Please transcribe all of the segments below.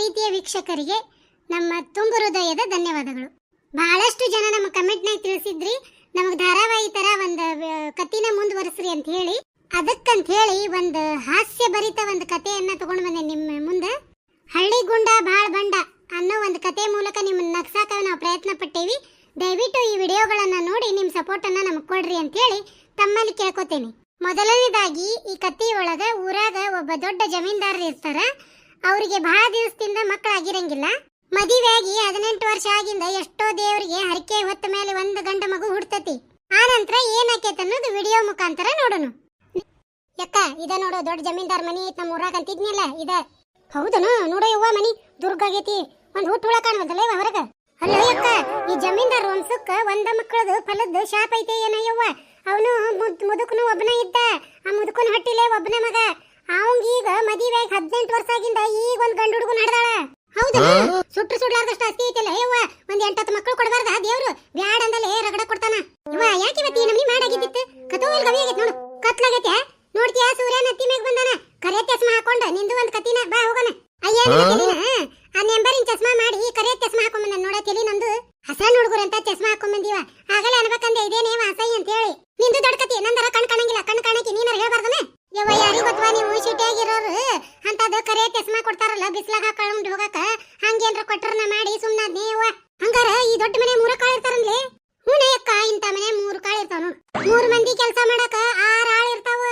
ಪ್ರೀತಿಯ ವೀಕ್ಷಕರಿಗೆ ನಮ್ಮ ತುಂಬು ಹೃದಯದ ಧನ್ಯವಾದಗಳು. ಬಹಳಷ್ಟು ಜನ ನಮ್ಮ ಕಮೆಂಟ್ನಾಗ ತಿಳಿಸಿದ್ರಿ, ನಮಗೆ ಧಾರಾವಾಹಿ ತರ ಒಂದು ಕತಿನ ಮುಂದುವರಿಸ್ರಿ ಅಂತ ಹೇಳಿ, ಅದಕ್ಕಂತ ಹೇಳಿ ಒಂದು ಹಾಸ್ಯ ಭರಿತ ಒಂದು ಕಥೆಯನ್ನ ತಗೊಂಡು ಬಂದೆ ನಿಮ್ಮ ಮುಂದೆ ಹಳ್ಳಿಗುಂಡ ಬಾಳ್ ಬಂಡ ಅನ್ನೋ ಒಂದು ಕತೆ ಮೂಲಕ ನಿಮ್ಮನ್ನ ನಗ್ಸಾಕ ನಾವು ಪ್ರಯತ್ನ ಪಟ್ಟೇವಿ ದಯವಿಟ್ಟು ಈ ವಿಡಿಯೋಗಳನ್ನ ನೋಡಿ ನಿಮ್ಮ ಸಪೋರ್ಟ್ ಅನ್ನ ನಮಗೆ ಕೊಡ್ರಿ ಅಂತ ಹೇಳಿ ತಮ್ಮಲ್ಲಿ ಕೇಳ್ಕೊತೇನೆ ಮೊದಲನೇದಾಗಿ ಈ ಕಥೆಯೊಳಗ ಊರಾಗ ಒಬ್ಬ ದೊಡ್ಡ ಜಮೀನ್ದಾರರು ಇರ್ತಾರ ಅವರಿಗೆ ಬಹಳ ದಿವಸದಿಂದ ಮಕ್ಕಳಾಗಿರಂಗಿಲ್ಲ ಮದುವೆಯಾಗಿ ಹದಿನೆಂಟು ವರ್ಷ ಆಗಿಂದ ಎಷ್ಟೋ ದೇವರಿಗೆ ಹರಕೆ ಹೊತ್ತ ಮೇಲೆ ಒಂದು ಗಂಡ ಮಗು ಹುಡ್ತತಿ. ಆ ನಂತರ ಏನಾಕೈತೆ ಅನ್ನೋದು ವಿಡಿಯೋ ಮುಖಾಂತರ ನೋಡೋಣ. ಯಕ್ಕ, ಇದ ನೋಡೋ, ದೊಡ್ಡ ಜಮೀನ್ದಾರ್ ಮನಿ ಐತ್ ನಮ್ಮ ಊರಾಗ ಅಂತಿದ್ನಿಲ್ಲ, ಇದ. ಹೌದನು, ನೋಡು ಯವ್ವ ಮನಿ, ದುರ್ಗ ಆಗೈತಿ. ಒಂದ್ ಹುಟ್ಟು ಹುಳ ಕಾಣ್ಬದಲ್ಲ ಇವ ಹೊರಗ? ಅಲ್ಲ ಯಕ್ಕ, ಈ ಜಮೀನ್ದಾರ್ ವಂಶಕ್ಕ ಒಂದ ಮಕ್ಕಳದು ಫಲದ ಶಾಪ ಐತೆ ಏನ ಯವ್ವ? ಅವನು ಮುದುಕನು ಒಬ್ಬನ ಇದ್ದ. ಆ ಮುದುಕನ ಹಟ್ಟಿಲೇ ಒಬ್ಬನ ಮಗ. ಅವಂಗೀಗ ಈಗ ಮದುವೆ ಹದಿನೆಂಟು ವರ್ಷ ಆಗಿಂದ ಈಗ ಒಂದ್ ಗಂಡು ಹುಡುಗನ ಹಡ್ದಾಳ ಹೌದಾ. ಸುಟ್ರು ಸುಡ್ಲಾರ್ದಷ್ಟು ಆಸ್ತಿ ಐತಲ್ಲ? ಯವ್ವ ಒಂದ್ ಎಂಟತ್ತು ಮಕ್ಕಳು ಕೊಡಬಾರ್ದ? ದೇವ್ರು ಬ್ಯಾಡ ಅಂದಲ್ಲಿ ರಗಡ ಕೊಡ್ತಾನ. ಇವ ಯಾಕೆ ಇವತ್ತಿ ನಮ್ನಿ ಮಾಡಾಗಿದ್ದಿತ್ತು? ಕತೋಲ್ ಗವಿ ಆಗೈತ್ ನೋಡು. ಕತ್ಲಾಗೈತೆ. ನೋಡ್ತೀಯ ಸೂರ್ಯನ ಅತ್ತಿ ಮ್ಯಾಗ ಬಂದಾನ? ಕರೆ ಚಸ್ಮಾ ಹಾಕೊಂಡ ನಿಂದು ಒಂದ್ ಕತಿನ ಬಾ ಹೋಗೋಣ. ಅಯ್ಯ ನಿನ್ನ ತಲಿನ ಆ ನೆಂಬರಿನ ಚಸ್ಮಾ ಮಾಡಿ ಕರೆ ಚಸ್ಮಾ ಹಾಕೊಂಡ್ ಬಂದ ನೋಡ ತಲಿ ನಂದು ಹಸನ್ ಹುಡುಗರು ಅಂತ ಚಸ್ಮಾ ಹಾಕೊಂಡ್ ಬಂದೀವ ಆಗಲೇ ಅನ್ಬೇಕಂದೆ ಇದೇನೇವ ಅಸಹ್ಯ ಅಂತ ಹೇಳಿ ನಿಂದು ದೊಡ್ಡ ಕತಿ ನಂದರ ಕಣ್ ಕಾಣಂಗಿಲ್ಲ ಕಣ್ ಕಾಣಕಿ ನೀನಾರ ಹೇಳ್ಬಾರ್ದನ ಯವ್ವ ಯಾರಿಗೂ ಗೊತ್ತವಾ ನೀವು ಶಿಟಿಯಾಗಿರೋರು ಅಂತದ ಕರೆ ಚಸ್ಮಾ ಕೊಡ್ತಾರಲ್ಲ ಬಿಸ್ಲಾಗ ಹಾಕೊಂಡು ಹೋಗಾಕ ಕೊಟ್ರನ ಮಾಡಿ ಸುಮ್ಮನಾದ್ನೇ ಅವ್ವ. ಹಂಗಾರ ಈ ದೊಡ್ಡ ಮನೆ ಮೂರ ಕಾಳು ಇರ್ತಾರನ್ಲಿ ಹೂನೇ ಅಕ್ಕ ಇಂತ ಮನೆ ಮೂರು ಕಾಳು ಇರ್ತಾವ ನೋಡು. ಮೂರ್ ಮಂದಿ ಕೆಲಸ ಮಾಡಾಕ ಆರ್ ಆಳು ಇರ್ತಾವ.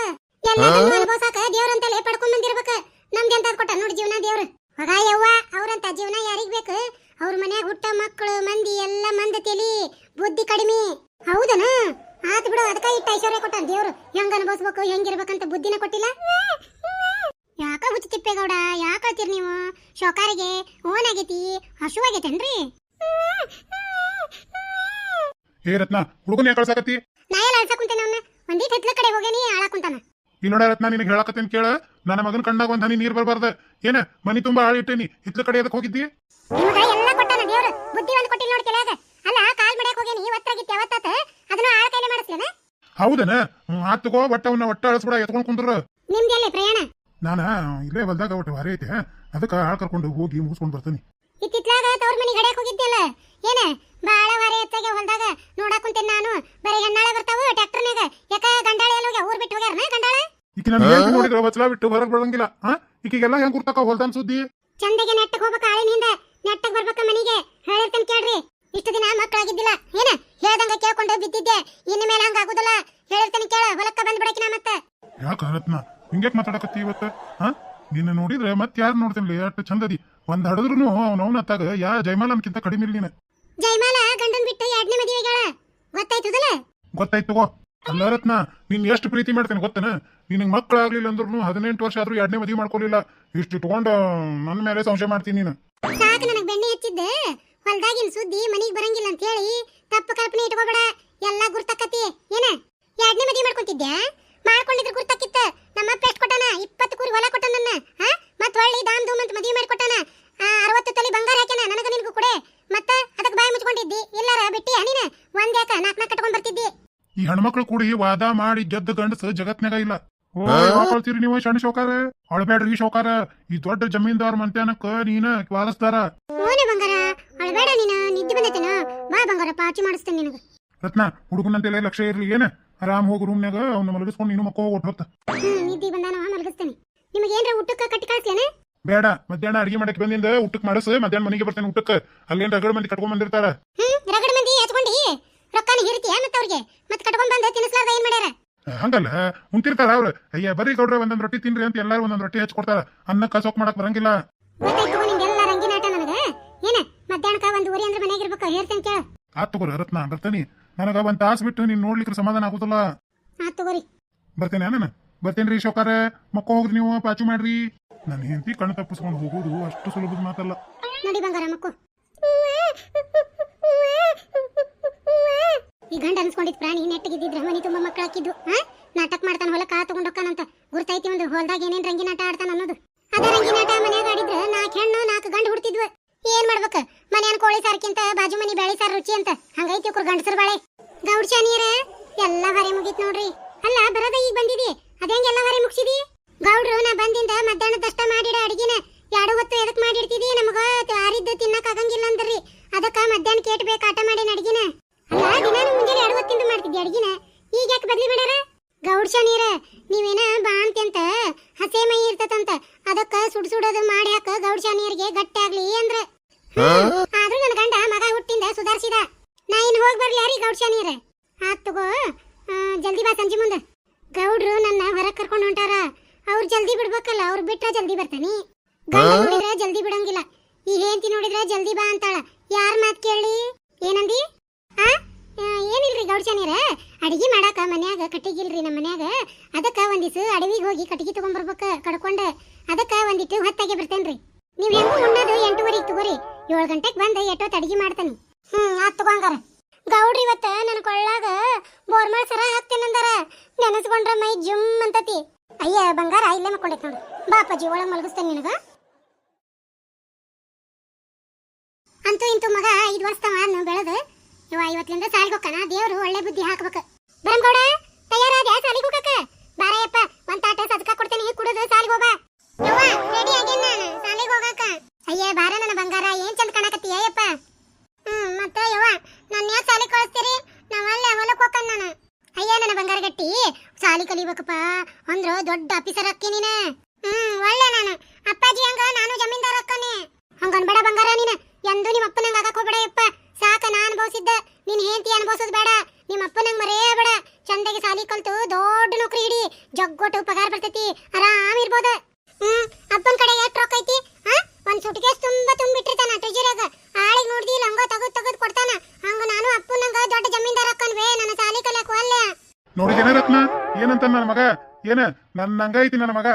ಎಲ್ಲದನ್ನು ಅನುಭವಿಸಾಕ ದೇವ್ರಂತಲೇ ಪಡ್ಕೊಂಡ್ ಬಂದಿರ್ಬೇಕ. ನಮ್ಗೆ ಅಂತ ಕೊಟ್ಟ ನೋಡಿ ಜೀವನ ದೇವ್ರ. ಹೊಗ ಯವ್ವ, ಅವ್ರಂತ ಜೀವನ ಯಾರಿಗ್ ಬೇಕು? ಅವ್ರ ಮನ್ಯಾಗ ಹುಟ್ಟ ಮಕ್ಕಳು ಮಂದಿ, ಎಲ್ಲ ಮಂದ ತೆಲಿ, ಬುದ್ಧಿ ಕಡಿಮೆ. ಹೌದನ? ಆತ್ ಬಿಡು ಅದಕ್ಕ ಇಟ್ಟ ಐಶ್ವರ್ಯ ಕೊಟ್ಟ ದೇವ್ರು. ಹೆಂಗ ಅನುಭವಿಸ್ಬೇಕು ಹೆಂಗಿರ್ಬೇಕಂತ ಬುದ್ಧಿನ ಕೊಟ್ಟಿಲ್ಲ? ಯಾಕ ಹುಚ್ಚು ತಿಪ್ಪೇಗೌಡ ಯಾಕ ಹೇಳ್ತೀರಿ ನೀವು? ಶೋಕಾರಿಗೆ ಓನಾಗೈತಿ ಹಸುವಾಗೈತೇನ್ರಿ? ಏ ರತ್ನ ಹುಡುಗನ ಯಾಕೆ ಕಳ್ಸಾಕತ್ತಿ ನಾ ಎಲ್ಲ ಅಳ್ಸಕುಂತೇನೆ ಅವನ್ನ ಒಂದೀಟ್ ಹಿತ್ಲ ಕಡೆ ಹೋಗೇನಿ ಆಳಾಕುಂತಾನ ಇಲ್ಲಿ ನೋಡ ರತ್ನ ನಿನಗೆ ಹೇಳಕತ್ತೇನ್ ಕೇಳ? ನನ್ನ ಮಗನ ಕಣ್ಣಾಗ ಒಂದ್ ಹನಿ ನೀರ್ ಬರಬಾರ್ದ. ಏನ ಮನಿ ತುಂಬಾ ಆಳ ಇಟ್ಟೇನಿ. ಹಿತ್ಲ ಕಡೆ ಅದಕ್ಕೆ ಹೋಗಿದ್ದಿ? ನಿಮಗ ಎಲ್ಲ ಕೊಟ್ಟಾನ ದೇವ್ರು? ಬುದ್ಧಿ ಒಂದು ಕೊಟ್ಟಿಲ್ಲ ನೋಡಿ ಕೆಳಗ ಅಲ್ಲ ಕಾಲ್ ಮಡ್ಯಾಕ ಹೋಗೇನಿ ಒತ್ತಾಗಿತ್ತು ಯಾವತ್ತಾತ? ಅದನ್ನ ಆಳ ಕೈಲೆ ಮಾಡಿಸ್ಲೇನ? ಹೌದನ? ಆತ್ ತಗೋ ಒಟ್ಟ ಅವನ್ನ ಒಟ್ಟ ಅಳಸ್ಬಿಡ ಎತ್ಕೊಂಡ್ ಕುಂದ್ರ. ನಿಮ್ದೆಲ್ಲೇ ಪ್ರಯಾಣ? ನಾನ ಇಲ್ಲೇ ಹೊಲ್ದಾಗ ಒಟ್ಟು ವಾರ ಐತೆ ಅದಕ್ಕ ಆಳ್ ಕರ್ಕೊಂಡು ಹೋಗಿ ಮುಗಿಸ್ಕೊಂಡ್ ಬರ್ತೀನಿ. ಇತ್ತಿತ್ಲಾಗ ತವ್ರ ಮನೆ ಗಡಿಯಾಕ ಹೋಗಿದ್ದೆಲ್ಲ ಏನ? ಬಾಳ ವಾರ ಎತ್ತಾಗೆ ಹೊಲ್ದಾಗ. ನೋಡಾಕ್ ಕುಂತೇನ್ ನಾನು. ಬರೀ ಹೆಣ್ಣಾಳೆ ಬರ್ತಾವು ಟ್ರ್ಯಾಕ್ಟರ್ನಾಗ ಯಾಕ ಗಂಡಾಳೆ ಎಲ್ಲ ಹೋಗ್ಯಾವ? ಊರ್ ಬಿಟ್ಟು ಹೋಗ್ಯಾರನ ಗಂಡಾಳ? ಈಕಿ ನಾನು ನೋಡಿದ್ರ ಬಚ್ಚಲ ಬಿಟ್ಟು ಹೊರಗೆ ಬರಂಗಿಲ್ಲ ಹಾ ಈಕಿಗೆಲ್ಲ ಹೆಂಗ್ ಗುರ್ತಾಕ ಹೊಲ್ದಾನ್ ಸುದ್ದಿ? ಚಂದಗೆ ನೆಟ್ಟಕ್ ಹೋಗ್ಬೇಕ ಆಳಿನಿಂದ. ನೆಟ್ಟಕ್ ಬರ್ಬೇಕ ಮನೆಗೆ. ಹೇಳಿರ್ತೇನೆ ಕೇಳ್ರಿ. ಇಷ್ಟು ದಿನ ಮಕ್ಕಳಾಗಿದ್ದಿಲ್ಲ ಏನ? ಹೇಳ್ದಂಗ ಕೇಳ್ಕೊಂಡು ಬಿದ್ದಿದ್ದೆ ಇನ್ನು ಮೇಲೆ ಹಂಗ ಆಗುದಿಲ್ಲ ಹೇಳಿರ್ತೇನೆ ಕೇಳ ಹೊಲಕ್ಕ ಬಂದ್ ಬಿಡಕಿನ ಮತ್ತ ಯಾಕ ರತ್ನ ಹಿಂಗ್ಯಾಕ್ ಮಾತಾಡಕತ್ತಿ ಇವತ್ತ ಹಾ ನಿನ್ನ ನೋಡಿದ್ರೆ ಮತ್ ಯಾರು ನೋಡ್ತೀನಿ ಎಷ್ಟು ಚಂದದಿ. ಒಂದ್ ಹಡದ್ರು ಅವ್ನ ಅವನತ್ತಾಗ ಯಾ ಜೈಮಾಲನ್ಕಿಂತ ಕಡಿಮೆ ಇಲ್ಲ ನೀನು. ಜೈಮಾಲ ಗಂಡನ್ ಬಿಟ್ಟು ಎರಡನೇ ಮದುವೆಗಳ ಗೊತ್ತಾಯ್ತದಲ್ಲ ಗೊತ್ತಾಯ್ತು ತಗೋ. ಅಲ್ಲ ರತ್ನ ನೀನ್ ಎಷ್ಟು ಪ್ರೀತಿ ಮಾಡ್ತೇನೆ ಗೊತ್ತನ? ನಿನಗೆ ಮಕ್ಕಳಾಗ್ಲಿಲ್ಲ ಅಂದ್ರೂ ಹದಿನೆಂಟು ವರ್ಷ ಆದ್ರೂ ಎರಡನೇ ಮದುವೆ ಮಾಡ್ಕೊಲಿಲ್ಲ ಇಷ್ಟು ಇಟ್ಕೊಂಡು ನನ್ನ ಮೇಲೆ ಸಂಶಯ ಮಾಡ್ತೀನಿ ನೀನು. ಸಾಕು ನನಗ್ ಬೆಣ್ಣೆ ಹಚ್ಚಿದ್ದೆ. ಹೊಲ್ದಾಗಿನ ಸುದ್ದಿ ಮನೆಗೆ ಬರಂಗಿಲ್ಲ ಅಂತ ಹೇಳಿ ತಪ್ಪು ಕಲ್ಪನೆ ಇಟ್ಕೋಬೇಡ. ಎಲ್ಲ ಗುರ್ತಕತಿ. ಏನ? ಎರಡನೇ ಮದುವೆ ಮಾಡ್ಕೊಂತಿದ್ಯಾ? ಮಾಡ್ಕೊಂಡಿದ್ರೆ ಗುರ್ತಕ್ಕಿತ್ತ. ನಮ್ಮ ಅಪ್ಪ ಎಷ್ಟು ಕೊಟ್ಟಾನ? ಇಪ್ಪತ್ತು ಕುರಿ ಹೊಲ ಕೊಟ್ಟ ನನ್ನ. ಹಾ ಮತ್ ಹೊಳ್ಳಿ ದಾಮ್ ಧೂಮ್ ಅಂತ ಮದುವೆ ಮಾಡಿ ಕೊಟ್ಟಾನ ಆ, ಅರವತ್ತು ತಲೆ ಬಂಗಾರ ಹಾಕ್ಯಾನ ನನಗ ನಿನಗೂ ಕೊಡೆ. ಮತ್ತ ಅದಕ್ಕೆ ಬಾಯಿ ಮುಚ್ಕೊಂಡಿದ್ದಿ. ಇಲ್ಲಾರ ಬಿಟ್ಟಿ ನೀನ ಒಂದ್ ಯಾಕ ನಾಕ್ ನಾಕ್ ಕಟ್ಕೊಂಡ್ ಬರ್ತಿದ್ದಿ? ಈ ಹೆಣ್ಮಕ್ಳು ಕೂಡಿ ವಾದ ಮಾಡಿ ಗೆದ್ದ ಗಂಡಸ ಜಗತ್ನಾಗ ಇಲ್ಲ. ಓ ನೀವು ಸಣ್ಣ ಶೋಕಾರ? ಅಳಬೇಡ್ರಿ ಶೋಕಾರ. ಈ ದೊಡ್ಡ ಜಮೀನ್ದಾರ್ ಮಂತ್ಯಾನಕ್ಕ ನೀನ ವಾದಿಸ್ತಾರ ಓನೆ ಬಂಗಾರ ಅಳಬೇಡ ನೀನ ನಿದ್ದೆ ಬಂದೈತೇನ? ಬಾ ಬಂಗಾರ ಪಾಚಿ ಮಾಡಿಸ್ತೇನೆ ನಿನಗ. ರತ್ನ ಹುಡುಗನಂತೆಲ್ಲ ಲಕ್ಷ್ಯ ಇರ್ಲಿ ಏನ? ಆರಾಮ್ ಹೋಗಿ ರೂಮ್ನಾಗ ಅವ್ನ ಮಲಗಿಸ್ಕೊಂಡು ನೀನು ಮಕ್ಕೋ ಒಟ್ಟು ಹೊತ್ತ ಹ್ಮ್ ನಿದ್ದೆ ಬಂದಾನ ಮಲಗಿಸ್ತೇನೆ. ನಿಮಗೆ ಏನ್ರ ಊಟಕ್ಕೆ ಕಟ್ಟಿ ಕಳ್ಸೇನೆ ಬೇಡ ಮಧ್ಯಾಹ್ನ ಅಡಿಗೆ ಮಾಡಕ್ ಬಂದಿಂದ ಊಟಕ್ಕೆ ಮಾಡಸ್ ಮಧ್ಯಾಹ್ನ ಮನೆಗೆ ಬರ್ತೇನೆ ಊಟಕ್ಕೆ. ಅಲ್ಲೇನ್ ರಗಡ ಮಂದಿ ಕಟ್ಕೊಂಡ್ ಬಂದಿರ್ತಾರ? ಹ್ಮ್ ರಗಡ ಮಂದಿ ಹಚ್ಕೊಂಡು ರೊಕ್ಕನ ಹಿರಿತಿ ಮತ್ತ ಅವ್ರಿಗೆ? ಮತ್ತೆ ಕಟ್ಕೊಂಡ್ ಬಂದ ತಿನ್ಸ್ಲಾರ್ದ ಏನ್ ಮಾಡ್ಯಾರ? ಹಂಗಲ್ಲ ಉಂತಿರ್ತಾರ ಅವ್ರು. ಅಯ್ಯ ಬರ್ರಿ ಗೌಡ್ರೆ ಒಂದೊಂದ್ ರೊಟ್ಟಿ ತಿನ್ರಿ ಅಂತ ಎಲ್ಲಾರು ಒಂದೊಂದ್ ರೊಟ್ಟಿ ಹಚ್ಕೊಡ್ತಾರ ಅನ್ನ ಕಸೋಕ್ ಮಾಡಕ್ ಬರಂಗಿಲ್ಲ. ಗೊತ್ತಾಯ್ತು ತಗೋ ನಿಂದೆಲ್ಲ ರಂಗಿನಾಟ ನನಗ. ಏನ ಮಧ್ಯಾಹ್ನಕ ಒಂದ್ ಊರಿ ಅಂದ್ರೆ ಮನ್ಯಾಗ ಇರ್ಬೇಕು ಹೇಳ್ತೇನೆ ಕೇಳ. ಆತ್ ತಗೋರಿ ರತ್ನ ಬರ್ತೀನಿ. ನನಗ ಒಂದ್ ತಾಸ್ ಬಿಟ್ಟು ನೀನ್ ನೋಡ್ಲಿಕ್ಕೆ ಸಮಾಧಾನ ಆಗುತ್ತಲ್ಲ? ಆತ್ ತಗೋರಿ. ಬರ್ತೇನೆ ನಾನು ಬರ್ತೇನ್ರಿ ಶೋಕಾರ. ಮಕ್ಕ ಹೋಗ್ರಿ ನೀವು ಪಾಚು ಮಾಡ್ರಿ. ನನ್ನ ಹೆಂಡತಿ ಕಣ್ಣು ತಪ್ಪಿಸ್ಕೊಂಡು ಹೋಗೋದು ಅಷ್ಟು ಸುಲಭದ ಮಾತಲ್ಲ. ನೋಡಿ ಬಂಗಾರ ಮಕ್ಕು. ಈ ಗಂಡ ಅನ್ಸ್ಕೊಂಡಿದ್ ಪ್ರಾಣಿ ನೆಟ್ಟಗಿದ್ದಿದ್ರ ಮನಿ ತುಂಬಾ ಮಕ್ಕಳು ಹಾಕಿದ್ದು ಹಾ? ನಾಟಕ ಮಾಡ್ತಾನ ಹೊಲಕ್ಕ ತಗೊಂಡ್ ಹೋಗ್ತಾನಂತ. ಗುರ್ತೈತಿ ಒಂದು ಹೊಲ್ದಾಗ ಏನೇನ್ ರಂಗಿನಾಟ ಆಡ್ತಾನ ಅನ್ನೋದು. ಅದ ರಂಗಿನಾಟ ಮನ್ಯಾಗ ಆಡಿದ್ರ ನಾಲ್ಕು ಹೆಣ್ಣು ನಾಲ್ಕು ಗಂಡು ಹುಡ್ತಿದ್ವು. ಏನ್ ಮಾಡ್ಬೇಕು? ಮನೆಯನ್ ಕೋಳಿ ಸಾರ್ಕಿಂತ, ಬಾಜು ಮನಿ ಬೇಳೆ ಸಾರು ರುಚಿ ಅಂತ. ಹಂಗೈತಿ ಇವ್ರು ಗಂಡಸರ ಬಾಳೆ. ಗೌಡ್ಶ ನೀರ? ಎಲ್ಲ ಹೊರೆ ಮುಗೀತ್ ನೋಡ್ರಿ. ಅಲ್ಲ, ಬರೋದ ಈಗ ಬಂದಿದಿ? ಅದೇಂಗೆಲ್ಲ ಹೊರೆ ಮುಗಿಸಿದಿ? ಗೌಡ್ರು, ನಾ ಬಂದಿಂದ ಮಧ್ಯಾಹ್ನದಷ್ಟ ಮಾಡಿಡ ಅಡಿಗಿನ ಎರಡು ಹೊತ್ತು ಎದಕ್ ಮಾಡಿಡ್ತಿದಿ? ನಮಗ ಯಾರಿದ್ದು ತಿನ್ನಕ್ ಆಗಂಗಿಲ್ಲ ಅಂದ್ರಿ. ಅದಕ್ಕ ಮಧ್ಯಾಹ್ನ ಕೇಟ್ ಬೇಕು ಆಟ ಮಾಡಿ ಅಡಿಗಿನ. ಅಲ್ಲ ದಿನ ಮುಂಜಾನೆ ಎರಡು ಹೊತ್ತಿಂದ ಮಾಡ್ತಿದ್ದೆ ಅಡಿಗಿನ. ಈಗ ಯಾಕೆ ಬದ್ಲಿ ಮಾಡ್ಯಾರ? ಗೌಡ್ಶ ನೀರ, ನೀವೇನ ಬಾ ಅಂತ ಬಿಡಂಗಿಲ್ಲ ಈ ಹೆಂಡತಿ ನೋಡಿದ್ರೆ ಜಲ್ದಿ ಬಾ ಅಂತಾಳ. ಯಾರ ಮಾತ್ ಕೇಳಿ? ಏನಂದಿ? ಆ? ಏನಿಲ್ರಿ ಗೌಡ್ಶಾನಿಯರ ಅಡಿಗೆ ಮಾಡಾಕ ಮನ್ಯಾಗ ಕಟ್ಟಿಗಿಲ್ರಿ ನಮ್ಮ ಮನ್ಯಾಗ. ಅದಕ್ಕ ಒಂದಿವ್ಸ ಅಡವಿಗೆ ಹೋಗಿ ಕಟ್ಟಿಗೆ ತಗೊಂಡ್ಬರ್ಬೇಕ ಕಡ್ಕೊಂಡ. ಅದಕ್ಕ ಒಂದಿಟ್ಟು ಹೊತ್ತಾಗೆ ಬರ್ತೇನ್ರಿ. ನೀವ್ ಹೆಂಗ ಉಣ್ಣದು ಎಂಟೂವರೆಗೆ ತಗೋರಿ. ಏಳು ಗಂಟೆಗೆ ಬಂದು ಎಷ್ಟೊತ್ತು ಅಡಿಗೆ ಮಾಡ್ತಾನೆ. ಹ್ಮ್, ಆತ್ ತಗೊಂಗಾರ ಗೌಡ್ರಿ ಇವತ್ತ ನನ್ನ ಕೊಳ್ಳಾಗ ಬೋರ್ಮಾಳ್ ಸರ ಹಾಕ್ತೇನಂದಾರ ನೆನೆಸ್ಕೊಂಡ್ರ ಮೈ ಜುಮ್ ಅಂತತಿ. ಅಯ್ಯ ಬಂಗಾರ ಇಲ್ಲೇ ಮಕ್ಕೊಂಡೈತ್ ನೋಡು. ಬಾಪಾಜಿ ಒಳಗೆ ಮಲಗಿಸ್ತೇನೆ ನಿನಗ ಅಂತೂ ಇಂತೂ ಮಗ ಐದು ವರ್ಷ ಆದ್ನು ಬೆಳೆದು ಇವ ಇವತ್ತಿನಿಂದ ದೇವರು ಒಳ್ಳೆ ಬುದ್ಧಿ ಹಾಕ್ಬೇಕು ಬರಂಗೌಡ ತಯಾರಾದ್ಯಾ ಸಾಲಿಗೆ ಹೋಗಕ್ಕ ಬಾರಯ್ಯಪ್ಪ ಒಂದ್ ತಾಟ ಸದ್ಕ ಕೊಡ್ತೇನೆ ಕುಡಿದು ಸಾಲಿಗೆ ಹೋಗ ಯವ್ವ ರೆಡಿ ಆಗೇನ್ ನಾನು ಸಾಲಿಗೆ ಹೋಗಕ್ಕ ಅಯ್ಯ ಬಾರ ನನ್ನ ಬಂಗಾರ ಏನ್ ಚಂದ ಕಾಣಕತ್ತಿ ಅಯ್ಯಪ್ಪ ಹ್ಮ್ ಮತ್ತೆ ಯವ್ವ ನನ್ನ ಯಾಕೆ ಸಾಲಿಗೆ ಕಳಿಸ್ತೀರಿ ನಾವ್ ಅಲ್ಲೇ ಹೊಲಕ್ ಹೋಗ್ಕನ್ ನಾನು ಅಯ್ಯ ನನ್ನ ಬಂಗಾರ ಗಟ್ಟಿ ಸಾಲಿ ಕಲಿಬೇಕಪ್ಪ ಅಂದ್ರ ದೊಡ್ಡ ಆಫೀಸರ್ ಅಕ್ಕಿ ನೀನ ಹ್ಮ್ ಒಳ್ಳೆ ನಾನು ಅಪ್ಪಾಜಿ ಹಂಗ ನಾನು ಜಮೀನ್ದಾರ ಅಕ್ಕನೆ ಹಂಗನ್ಬೇಡ ಬಂಗಾರ ನೀನ ಎಂದು ನಿಮ್ಮ ಅಪ್ಪನಂಗ ಆಗಕ್ ಹೋಗ್ಬೇಡ ಯಪ್ಪ ಸಾಕ ನಾ ಅನುಭವಿಸಿದ್ದ ನಿನ್ ಹೆಂಡತಿ ಅನುಭವಿಸೋದ್ ಬೇಡ ನಿಮ್ಮ ಅಪ್ಪನಂಗ್ ಮರೆಯಬೇಡ ಚಂದಾಗಿ ಸಾಲಿ ಕಲ್ತು ದೊಡ್ಡ ನೌಕರಿ ಹಿಡಿ ಜಗ್ಗೊಟ್ಟು ಪಗಾರ ಬರ್ತೈತಿ ಆರಾಮ್ ಇರ್ಬೋದ ಹ್ಮ್ ಅಪ್ಪನ ಕಡೆ ಎಷ್ಟು ರೊಕ್ಕ ಐತಿ ಹಾ ಒಂದ್ ಸುಟ್ಕೇಸ್ ತುಂಬಾ ತುಂಬಿಟ್ಟಿರ್ತಾನ ಟ್ರೆಜರಾಗ ಆಳಿಗೆ ನೋಡ್ದಿ ಲಂಗ ತಗದ್ ತಗದ್ ಕೊಡ್ತಾನ ಹಂಗ ನಾನು ಅಪ್ಪನಂಗ ದೊಡ್ಡ ಜಮೀನ್ದಾರ ಅಕ್ಕನ್ವೇ ನನ್ನ ಸಾಲಿ ಕಲಿಯಕ್ ಒಲ್ಲೆ ನೋಡಿದೇನ ರತ್ನ? ಏನಂತ ನನ್ನ ಮಗ? ಏನ? ನನ್ನ ನಂಗ ಐತಿ ನನ್ನ ಮಗ.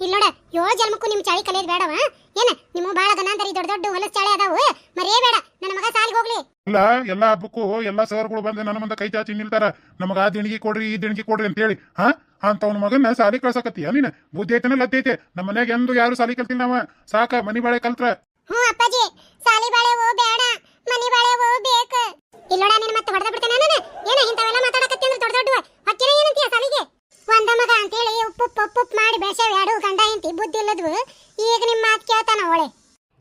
ಇಲ್ಲೋಡ ಯೋ ಜನ್ಮಕ್ಕೂ ನಿಮ್ ಚಾಳಿ ಕಲಿಯೋದ್ ಬೇಡವ? ಏನ ನಿಮ್ಮ ಬಾಳ ಗನಾಂತರಿ ದೊಡ್ಡ ದೊಡ್ಡ ಹೊಲಸ್ ಚಾಳಿ ಅದಾವು? ಮರೇ ಬೇಡ ನನ್ನ ಮಗ ಸಾಲಿಗೆ ಹೋಗ್ಲಿ. ಇಲ್ಲ ಎಲ್ಲಾ ಹಬ್ಬಕ್ಕೂ ಎಲ್ಲಾ ಸರ್ಗಳು ಬಂದು ನನ್ನ ಮುಂದೆ ಕೈ ಚಾಚಿ ನಿಲ್ತಾರ. ನಮಗ ಆ ದಿಣಿಗೆ ಕೊಡ್ರಿ ಈ ದಿಣಿಗೆ ಕೊಡ್ರಿ ಅಂತ ಹೇಳಿ ಹಾ? ಅಂತವನ ಮಗನ ಸಾಲಿ ಕಳ್ಸಕತ್ತೀಯ ನೀನ? ಬುದ್ಧಿ ಐತನ ಲದ್ದಿ ಐತೆ. ನಮ್ಮ ಮನ್ಯಾಗ ಎಂದು ಯಾರು ಸಾಲಿ ಕಲ್ತಿಲ್ಲ ನಾವ. ಸಾಕ ಮನಿ ಬಾಳೆ ಕಲ್ತ್ರ. ಹ್ಞೂ ಅಪ್ಪಾಜಿ ಸಾಲಿ ಬಾಳೆವು ಬೇಡ ಮನಿ ಬಾಳೆವು ಬೇಕು. ಇಲ್ಲೋಡ ನಿನ್ನ ಮತ್ತೆ ಹೊಡೆದ ಬಿಡ್ತೇನೆ ನಾನು ಏನ ಇಂಥವೆಲ್ಲ ಮಾತಾಡಕತ್ತಿ ಅಂದ್ರೆ ದೊಡ್ಡ ದೊಡ್ಡ ಹಕ್ಕಿನ ಏನಂತೀಯ ಸಾಲಿಗೆ? ಒಂದ ಮಗ ಅಂತೇಳಿ ಉಪ್ಪು ಉಪ್ಪು ಮಾಡಿ ಬೆಳೆಸ್ಯಾವ ಎರಡು ಗಂಡ ಹೆಂಡತಿ ಬುದ್ಧಿ ಇಲ್ಲದ್ವು. ಈಗ ನಿಮ್ಮ ಮಾತು ಕೇಳ್ತಾನ ಅವಳೆ.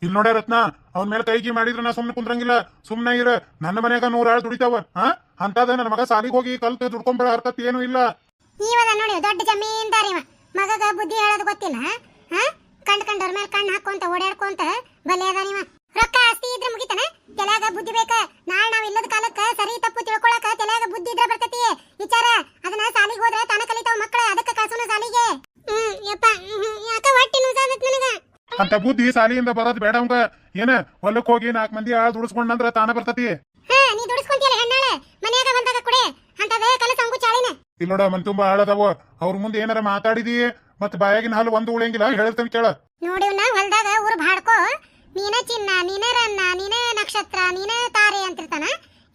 ಇಲ್ಲಿ ನೋಡ ರತ್ನ ಅವನ ಮೇಲೆ ಕೈಗಿ ಮಾಡಿದ್ರ ನಾ ಸುಮ್ನೆ ಕುಂದ್ರಂಗಿಲ್ಲ. ಸುಮ್ನೆ ಇರ ನನ್ನ ಮನ್ಯಾಗ ನೂರ ಆಳು ದುಡಿತಾವ ಹಾ ಅಂತದ ನನ್ನ ಮಗ ಸಾಲಿಗೆ ಹೋಗಿ ಕಲ್ತು ದುಡ್ಕೊಂಡ್ಬಿಡ ಅರ್ಥತ್ ಏನು ಇಲ್ಲ. ನೀವದ ನೋಡಿ ದೊಡ್ಡ ಜಮೀನ್ದಾರಿ ಮಗಗ ಬುದ್ಧಿ ಹೇಳೋದು ಗೊತ್ತಿಲ್ಲ ಹಾ ಕಂಡ್ ಕಂಡವ್ರ ಮೇಲೆ ಕಣ್ಣು ಹಾಕೊಂತ ಓಡಾಡ್ಕೊಂತ ಬಲೆ ಅದ ನೀವ ರೊಕ್ಕ ಆಸ್ತಿ ಇದ್ರೆ ಮುಗಿತಾನ? ತಲೆಯಾಗ ಬುದ್ಧಿ ಬೇಕ? ನಾಳೆ ನಾವ್ ಇಲ್ಲದ ಕಾಲಕ್ಕ ಸರಿ ತಪ್ಪು ತಿಳ್ಕೊಳಕ ತಲೆಯಾಗ ಬುದ್ಧಿ ಇದ್ರೆ ಬರ್ತೈತಿ ವಿಚಾರ ಅದನ್ನ ಸಾಲಿಗೆ ಹೋದ್ರೆ ತಾನ ಕಲಿತಾವ ಮಕ್ಕಳ ಅದಕ್ಕ ಕಳ್ಸೋಣ ಸಾಲಿಗೆ ಹ್ಮ್ ಯಪ್ಪ ಹ್ಮ್, ಯಾಕ ಹೊಟ್ಟಿ ನುಸಾದತ್ ನನಗ ಅಂತ ಬುದ್ಧಿ ಸಾಲಿಯಿಂದ ಬರೋದ್ ಬೇಡ ಅವಂಗ. ಏನ ಹೊಲಕ್ ಹೋಗಿ ನಾಲ್ಕು ಮಂದಿ ಆಳ್ ದುಡಿಸ್ಕೊಂಡಂದ್ರ ತಾನ ಬರ್ತತಿ? ಹಾ ನೀ ದುಡಿಸ್ಕೊಂತಿಯಲ್ಲ ಹೆಣ್ಣಾಳೆ? ಮನ್ಯಾಗ ಬಂದಾಗ ಕೊಡೆ ಅಂತದ ಕಲಸ ಅಂಗು ಚಾಳಿನ? ಇಲ್ಲ ನೋಡ ಮನ್ ತುಂಬಾ ಆಳದವ. ಅವ್ರ ಮುಂದೆ ಏನಾರ ಮಾತಾಡಿದಿ? ಮತ್ ಬಾಯಾಗಿನ ಹಾಲು ಒಂದು ಉಳಿಯಂಗಿಲ್ಲ ಹೇಳ್ತೇನೆ ಕೇಳ. ನೋಡಿವ್ನ ಹೊಲ್ದಾಗ ಊರ್ ಭಾಡ್ಕೋ. ನೀನ ಚಿನ್ನ ನೀನ ರನ್ನ ನೀನ ನಕ್ಷತ್ರ ನೀನ ತಾರೆ ಅಂತಿರ್ತಾನ.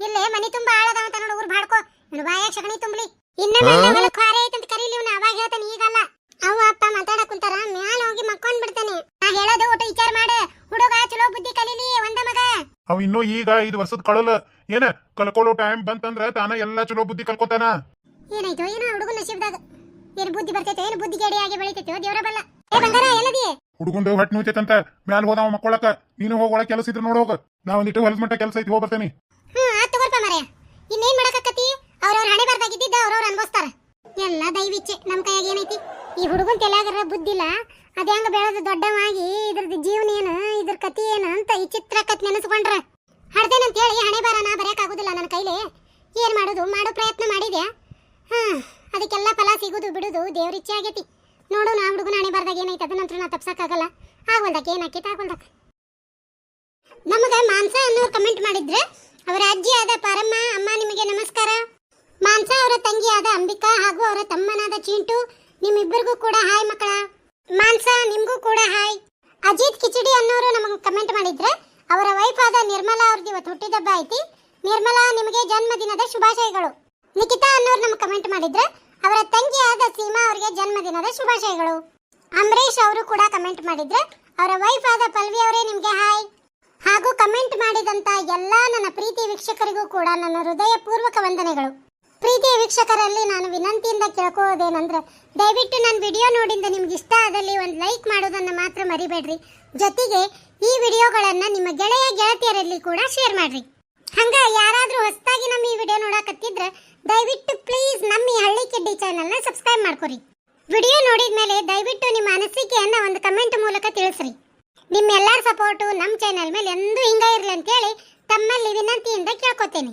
ಇಲ್ಲೇ ಮನಿ ತುಂಬಾ ಆಳದವ ಅಂತ ನೋಡು ಊರ್ ಭಾಡ್ಕೋ. ಇವ್ನು ಬಾಯಾಗ ಶಗಣಿ ತುಂಬಲಿ. ಇನ್ನ ಹೊಲಕ್ ಖಾರೆ ಕರೀಲಿ ಇವ್ನ ಅವಾಗ ಹೇಳ್ತಾನೆ ಈಗಲ್ಲ. ಅವ ಅಪ್ಪ ಮಾತಾಡಕ್ ಕುಂತಾರ ಮ್ಯಾಲ ಹೋಗಿ ಮಕ್ಕೊಂಡ್ ಬಿಡ್ತಾನೆ. ನಾ ಹೇಳೋದು ಒಟ್ಟು ವಿಚಾರ ಮಾಡು. ಹುಡುಗ ಚಲೋ ಬುದ್ಧಿ ಕಲೀಲಿ ಒಂದ ಮಗ. ಅವ್ ಇನ್ನು ಈಗ ಐದು ವರ್ಷದ ಕಳಲ ಏನ ಕಲ್ಕೊಳ್ಳೋ ಟೈಮ್ ಬಂತಂದ್ರ ತಾನ ಎಲ್ಲಾ ಚಲೋ ಬುದ್ಧಿ ಕಲ್ಕೋತಾನ. ಏನಾಯ್ತು ಏನೋ ಹುಡುಗನ ನಶೀಬ್ದಾಗ. ಏನು ಬುದ್ಧಿ ಬರ್ತೈತೆ ಏನು ಬುದ್ಧಿ ಗೇಡಿ ಆಗಿ ಬೆಳಿತೈತೆ ದೇವ್ರ ಬಲ್ಲ. ಏ ಬಂಗಾರ ಎಲ್ಲದಿ? ಹುಡುಗಂದು ಹೊಟ್ಟೆ ನೋಯ್ತೈತಂತ ಮ್ಯಾಲ ಹೋದವ ಮಕ್ಕೊಳಕ. ನೀನು ಹೋಗೋಳ ಕೆಲಸ ಇದ್ರ ನೋಡೋಗ ನಾ ಒಂದಿಟ್ಟು ಹೊಲದ ಮಟ್ಟ ಕೆಲಸ ಐತಿ ಹೋಗ್ ಬರ್ತೇನಿ ಹ್ಮ್ ಆತ್ ತಗೋರ್ಪ ಮರೆ ಇನ್ನೇನ್ ಮಾಡಕತ್ತಿ ಅವ್ರವ್ರ ಹಣೆ ಬರ್ದಾಗಿದ್ದಿದ್ದ ಅವ್ರವ್ರ ಅನ್ಭವಿಸ್ತಾರ ಎಲ್ಲ ದೈವಿಚ್ಛೆ ನಮ್ ಕೈಯಾಗ ಏನೈತಿ ಈ ಹುಡುಗನ್ ತಲೆಯಾಗರ ಬುದ್ಧಿಲ್ಲ. ಅದ ಹೆಂಗ ಬೆಳೆದು ದೊಡ್ಡವಾಗಿ ಇದ್ರದ್ದು ಜೀವನ ಏನು, ಇದ್ರ ಕತಿ ಏನು ಅಂತ ಈ ಚಿತ್ರ ಕತ್ ನೆನೆಸ್ಕೊಂಡ್ರ. ಹಡ್ದೇನಂತ ಹೇಳಿ ಹಣೆ ಬರ ನಾ ನನ್ನ ಕೈಲಿ. ಏನು ಮಾಡೋದು? ಮಾಡೋ ಪ್ರಯತ್ನ ಮಾಡಿದೆ ಹಾ, ಅದಕ್ಕೆಲ್ಲ ಫಲ ಸಿಗೋದು ಬಿಡುದು ದೇವ್ರ ಇಚ್ಛೆ ಆಗೈತಿ. ನೋಡು ನಾ ಹುಡುಗನ ಹಣೆ ಬರ್ದಾಗ ಏನೈತೆ ಅದನ್ನಂತರ ನಾ ತಪ್ಸಕ್ಕಾಗಲ್ಲ ಆಗೋಲ್ದಕ್ಕೆ ಏನಾಕೈತೆ ಆಗೋಲ್ದಕ್ಕೆ ನಮಗೆ ಮಾನ್ಸ ಅನ್ನೋರು ಕಮೆಂಟ್ ಮಾಡಿದ್ರೆ, ಅವರ ಅಜ್ಜಿ ಆದ ಪಾರಮ್ಮ, ಅಮ್ಮ ನಿಮಗೆ ನಮಸ್ಕಾರ. ಮಾನ್ಸ ಅವರ ತಂಗಿಯಾದ ಅಂಬಿಕಾ ಹಾಗೂ ಅವರ ತಮ್ಮನಾದ ಚಿಂಟು ನಿಮ್ಮಿಬ್ಬರಿಗೂ ಕೂಡ ಹಾಯ್ ಮಕ್ಕಳ. ಮಾನ್ಸ, ನಿಮಗೂ ಕೂಡ ಹಾಯ್. ಅಜಿತ್ ಕಿಚಡಿ ಅನ್ನೋರು ನಮಗೆ ಕಮೆಂಟ್ ಮಾಡಿದ್ರೆ ಅವರ ವೈಫ್ ಆದ ನಿರ್ಮಲಾ ಅವ್ರದ್ದು ಇವತ್ತು ಹುಟ್ಟಿದಬ್ಬ ಐತಿ. ನಿರ್ಮಲಾ, ನಿಮಗೆ ಜನ್ಮದಿನದ ಶುಭಾಶಯಗಳು. ನಿಖಿತಾ ಅನ್ನೋರು ನಮಗೆ ಕಮೆಂಟ್ ಮಾಡಿದ್ರೆ ಅವರ ತಂಗಿಯಾದ ಸೀಮಾ ಅವರಿಗೆ ಜನ್ಮದಿನದ ಶುಭಾಶಯಗಳು. ಅಂಬರೀಶ್ ಅವರು ಕೂಡ ಕಮೆಂಟ್ ಮಾಡಿದ್ರೆ ಅವರ ವೈಫ್ ಆದ ಪಲ್ವಿ ಅವರೇ ನಿಮಗೆ ಹಾಯ್. ಹಾಗೂ ಕಮೆಂಟ್ ಮಾಡಿದಂತ ಎಲ್ಲ ನನ್ನ ಪ್ರೀತಿ ವೀಕ್ಷಕರಿಗೂ ಕೂಡ ನನ್ನ ಹೃದಯಪೂರ್ವಕ ವಂದನೆಗಳು. ಪ್ರೀತಿಯ ವೀಕ್ಷಕರಲ್ಲಿ ನಾನು ವಿನಂತಿಯಿಂದ ಕೇಳ್ಕೋದೇನಂದ್ರೆ ದಯವಿಟ್ಟು ನನ್ನ ವಿಡಿಯೋ ನೋಡಿಂದ ನಿಮ್ಗೆ ಇಷ್ಟ ಆದಲ್ಲಿ ಒಂದು ಲೈಕ್ ಮಾಡೋದನ್ನು ಮಾತ್ರ ಮರಿಬೇಡ್ರಿ. ಜೊತೆಗೆ ಈ ವಿಡಿಯೋಗಳನ್ನು ನಿಮ್ಮ ಗೆಳೆಯ ಗೆಳತಿಯರಲ್ಲಿ ಕೂಡ ಶೇರ್ ಮಾಡ್ರಿ. ಹಂಗ ಯಾರಾದರೂ ಹೊಸದಾಗಿ ನಮ್ಮ ಈ ವಿಡಿಯೋ ನೋಡಕತ್ತಿದ್ರೆ, ದಯವಿಟ್ಟು ಪ್ಲೀಸ್ ನಮ್ಮ ಈ ಹಳ್ಳಿ ಕಿಡ್ಡಿ ಚಾನೆಲ್ನ ಸಬ್ಸ್ಕ್ರೈಬ್ ಮಾಡ್ಕೊರಿ. ವಿಡಿಯೋ ನೋಡಿದ ಮೇಲೆ ದಯವಿಟ್ಟು ನಿಮ್ಮ ಅನಿಸಿಕೆಯನ್ನು ಒಂದು ಕಮೆಂಟ್ ಮೂಲಕ ತಿಳಿಸ್ರಿ. ನಿಮ್ಮೆಲ್ಲರ ಸಪೋರ್ಟು ನಮ್ಮ ಚಾನೆಲ್ ಮೇಲೆ ಎಂದೂ ಹಿಂಗ ಇರಲಿ ಅಂತೇಳಿ ತಮ್ಮಲ್ಲಿ ವಿನಂತಿಯಿಂದ ಕೇಳ್ಕೊತೇನೆ.